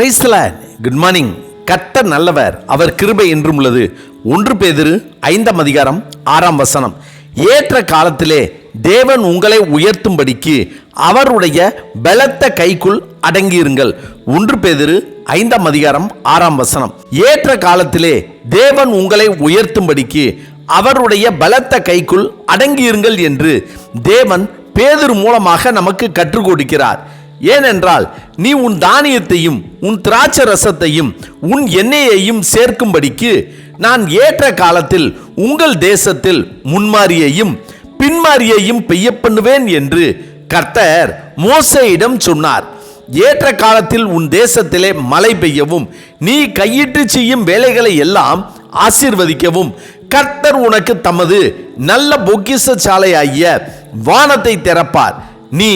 பிரைஸ்ல good morning கட்ட நல்லவர். அவர் கிருபை என்றும் உள்ளது. ஒன்று பேதிரு ஐந்தாம் அதிகாரம் ஆறாம் வசனம். ஏற்ற காலத்திலே தேவன் உங்களை உயர்த்தும்படிக்கு அவருடைய பலத்த கைக்குள் அடங்கியிருங்கள். ஒன்று பேதிரு ஐந்தாம் அதிகாரம் ஆறாம் வசனம். ஏற்ற காலத்திலே தேவன் உங்களை உயர்த்தும்படிக்கு அவருடைய பலத்த கைக்குள் அடங்கியிருங்கள் என்று தேவன் பேதர் மூலமாக நமக்கு கற்றுக் கொடுக்கிறார். ஏனென்றால் நீ உன் தானியத்தையும் உன் திராட்சை ரசத்தையும் உன் எண்ணெயையும் சேர்க்கும்படிக்கு நான் ஏற்ற காலத்தில் உங்கள் தேசத்தில் முன்மாரியையும் பின்மாரியையும் பெய்ய பண்ணுவேன் என்று கர்த்தர் மோசையிடம் சொன்னார். ஏற்ற காலத்தில் உன் தேசத்திலே மழை பெய்யவும் நீ கையிட்டு செய்யும் வேலைகளை எல்லாம் ஆசீர்வதிக்கவும் கர்த்தர் உனக்கு தமது நல்ல பொக்கிஷ சாலையாகிய வானத்தை திறப்பார். நீ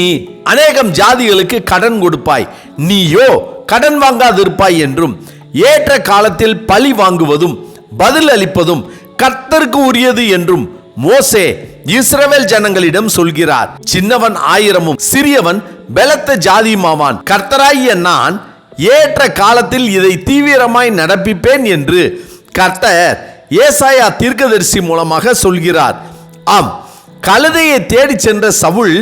அநேகம் ஜாதிகளுக்கு கடன் கொடுப்பாய். நீயோ கடன் வாங்காதிருப்பாய் என்றும் ஏற்ற காலத்தில் பழி வாங்குவதும் பதில் அளிப்பதும் கர்த்தருக்கு உரியது என்றும் மோசே இஸ்ரவேல் ஜனங்களிடம் சொல்கிறார். சின்னவன் ஆயிரமும் சிறியவன் பலத்த ஜாதியுமாவான் கர்த்தராகிய நான் ஏற்ற காலத்தில் இதை தீவிரமாய் நடப்பிப்பேன் என்று கர்த்தர் ஏசாயா தீர்க்கதரிசி மூலமாக சொல்கிறார். ஆம் கழுதையை தேடிச் சென்ற சவுல்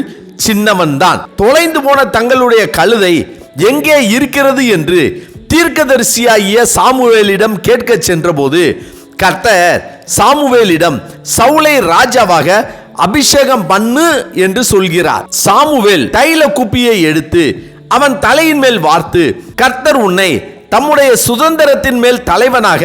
சின்னவன்தான். தொலைந்து போன தங்களுடைய கழுதை எங்கே இருக்கிறது என்று தீர்க்கதரிசியாகிய சாமுவேலிடம் கேட்கச் சென்றபோது கர்த்தர் சாமுவேலிடம் சவுளை ராஜாவாக அபிஷேகம் பண்ணு என்று சொல்கிறார். சாமுவேல் தைல குப்பியை எடுத்து அவன் தலையின் மேல் வார்த்து கர்த்தர் உன்னை தம்முடைய சுதந்திரத்தின் மேல் தலைவனாக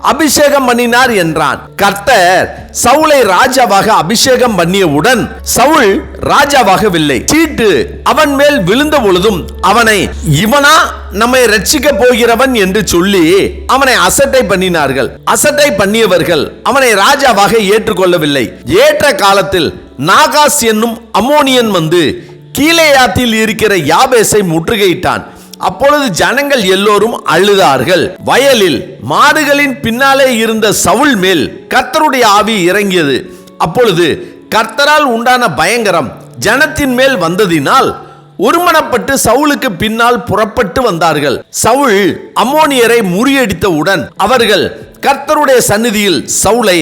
அபிஷேகம் பண்ணினார் என்றான். கர்த்தர் சவுலை ராஜாவாக அபிஷேகம் பண்ணியவுடன் சவுல் ராஜாவாகவில்லை. சீட்டு அவன் மேல் விழுந்த பொழுதும் அவனை இவனா? நம்மை ரட்சிக்க போகிறவன் என்று சொல்லி அவனை அசட்டை பண்ணினார்கள். அசட்டை பண்ணியவர்கள் அவனை ராஜாவாக ஏற்றுக்கொள்ளவில்லை. ஏற்ற காலத்தில் நாகாஸ் என்னும் அமோனியன் வந்து கீழேயாத்தில் இருக்கிற யாபேசை முற்றுகையிட்டான். அப்பொழுது ஜனங்கள் எல்லோரும் அழுதார்கள். வயலில் மாடுகளின் பின்னாலே இருந்த சவுல் மேல் கர்த்தருடைய ஆவி இறங்கியது. அப்பொழுது கர்த்தரால் உண்டான பயங்கரம் ஜனத்தின் மேல் வந்ததினால் ஒருமனப்பட்டு சவுலுக்கு பின்னால் புறப்பட்டு வந்தார்கள். சவுல் அம்மோனியரை முறியடித்தவுடன் அவர்கள் கர்த்தருடைய சந்நிதியில் சவுலை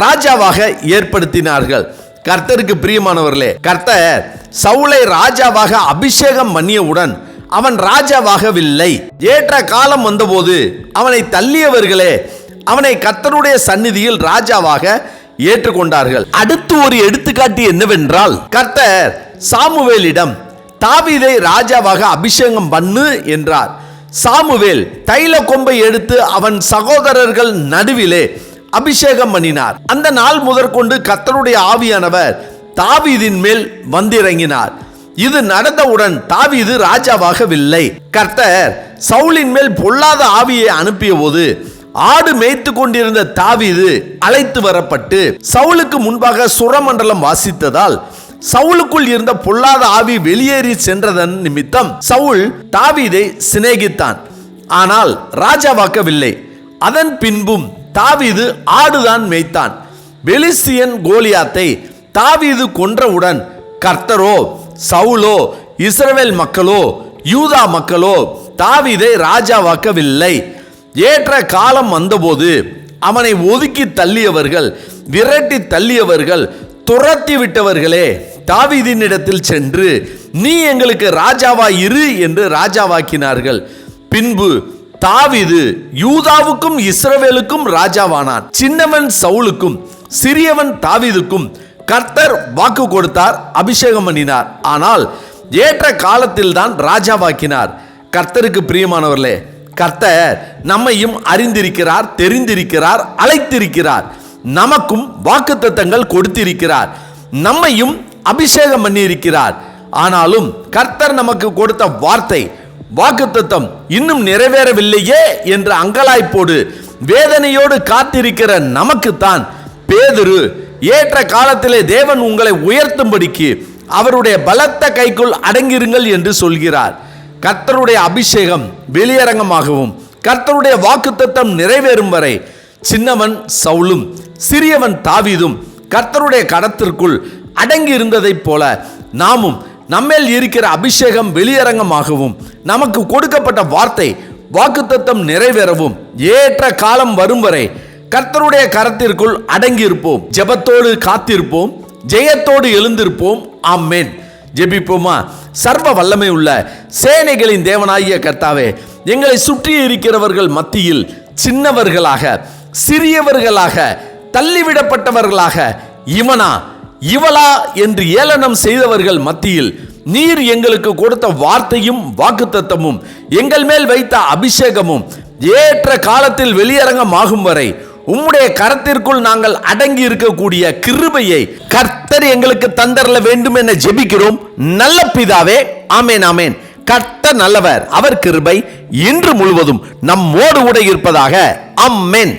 ராஜாவாக ஏற்படுத்தினார்கள். கர்த்தருக்கு பிரியமானவர்களே கர்த்தர் சவுலை ராஜாவாக அபிஷேகம் பண்ணியவுடன் அவன் ராஜாவாகவில்லை. ஏற்ற காலம் வந்தபோது அவனை தள்ளியவர்களே அவனை கர்த்தருடைய சந்நிதியில் ராஜாவாக ஏற்றுக்கொண்டார்கள். அடுத்து ஒரு எடுத்துக்காட்டு என்னவென்றால் கர்த்தர் சாமுவேலிடம் தாவீதை ராஜாவாக அபிஷேகம் பண்ணு என்றார். சாமுவேல் தைல கொம்பை எடுத்து அவன் சகோதரர்கள் நடுவிலே அபிஷேகம் பண்ணினார். அந்த நாள் முதற்கொண்டு கர்த்தருடைய ஆவியானவர் தாவீதின் மேல் வந்திறங்கினார். இது நடந்தவுடன் தாவீது ராஜாவாகவில்லை. கர்த்தர் சவுலின் மேல் பொல்லாத ஆவியை அனுப்பிய போது ஆடு மேய்த்து கொண்டிருந்த தாவீது அழைத்து வரப்பட்டு சவுலுக்கு முன்பாக சுரமண்டலம் வாசித்ததால் சவுலுக்குள் இருந்த பொல்லாத ஆவி வெளியேறி சென்றதன் நிமித்தம் சவுல் தாவீதை சிநேகித்தான். ஆனால் ராஜாவாக்கவில்லை. அதன் பின்பும் தாவீது ஆடுதான் மேய்த்தான். பெலிஸ்தியன் கோலியாத்தை தாவீது கொன்றவுடன் கர்த்தரோ சவுலோ இஸ்ரவேல் மக்களோ யூதா மக்களோ தாவீதை ராஜாவாக்கவில்லை. ஏற்ற காலம் வந்தபோது அவனை ஒதுக்கி தள்ளியவர்கள் விரட்டி தள்ளியவர்கள் துரத்தி விட்டவர்களே தாவீதினிடத்தில் சென்று நீ எங்களுக்கு ராஜாவா இரு என்று ராஜாவாக்கினார்கள். பின்பு தாவிது யூதாவுக்கும் இஸ்ரவேலுக்கும் ராஜாவானான். சின்னவன் சவுலுக்கும் சிறியவன் தாவீதுக்கும் கர்த்தர் வாக்கு கொடுத்தார் அபிஷேகம் பண்ணினார். ஆனால் ஏற்ற காலத்தில் தான் ராஜாவாக்கினார் கர்த்தருக்கு பிரியமானவர்களே கர்த்தர் நம்மையும் அறிந்திருக்கிறார் தெரிந்திருக்கிறார் அழைத்திருக்கிறார். நமக்கும் வாக்குத்தத்தங்கள் கொடுத்திருக்கிறார். நம்மையும் அபிஷேகம் பண்ணியிருக்கிறார். ஆனாலும் கர்த்தர் நமக்கு கொடுத்த வார்த்தை வாக்குத்தத்தம் இன்னும் நிறைவேறவில்லையே என்ற அங்கலாய்ப்போடு வேதனையோடு காத்திருக்கிற நமக்குத்தான் பேதுரு ஏற்ற காலத்திலே தேவன் உங்களை உயர்த்தும்படிக்கு அவருடைய பலத்த கைக்குள் அடங்கிருங்கள் என்று சொல்கிறார். கர்த்தருடைய அபிஷேகம் வெளியரங்கமாகவும் கர்த்தருடைய வாக்குத்தத்தம் நிறைவேறும் வரை சின்னவன் சவுலும் சிறியவன் தாவிதும் கர்த்தருடைய கடத்திற்குள் அடங்கி இருந்ததைப் போல நாமும் நம்மேல் இருக்கிற அபிஷேகம் வெளியரங்கமாகவும் நமக்கு கொடுக்கப்பட்ட வார்த்தை வாக்குத்தத்தம் நிறைவேறவும் ஏற்ற காலம் வரும் வரை கர்த்தருடைய கரத்திற்குள் அடங்கியிருப்போம். ஜெபத்தோடு காத்திருப்போம். ஜெயத்தோடு எழுந்திருப்போம். ஆமேன். ஜெபிப்போமா? சர்வ வல்லமை உள்ள சேனைகளின் தேவனாகிய கர்த்தாவே எங்களை சுற்றி இருக்கிறவர்கள் மத்தியில் சின்னவர்களாக சிறியவர்களாக தள்ளிவிடப்பட்டவர்களாக இவனா இவளா என்று ஏளனம் செய்தவர்கள் மத்தியில் நீர் எங்களுக்கு கொடுத்த வார்த்தையும் வாக்குத்தத்தமும் எங்கள் மேல் வைத்த அபிஷேகமும் ஏற்ற காலத்தில் வெளியரங்கமாகும் வரை உம்முடைய கரத்திற்குள் நாங்கள் அடங்கி இருக்கக்கூடிய கிருபையை கர்த்தர் எங்களுக்கு தந்தரல வேண்டும் என ஜெபிக்கிறோம். நல்ல பிதாவே ஆமேன் ஆமேன். கர்த்தர் நல்லவர் அவர் கிருபை இன்று முழுவதும் நம்மோடு கூட இருப்பதாக. அம்மேன்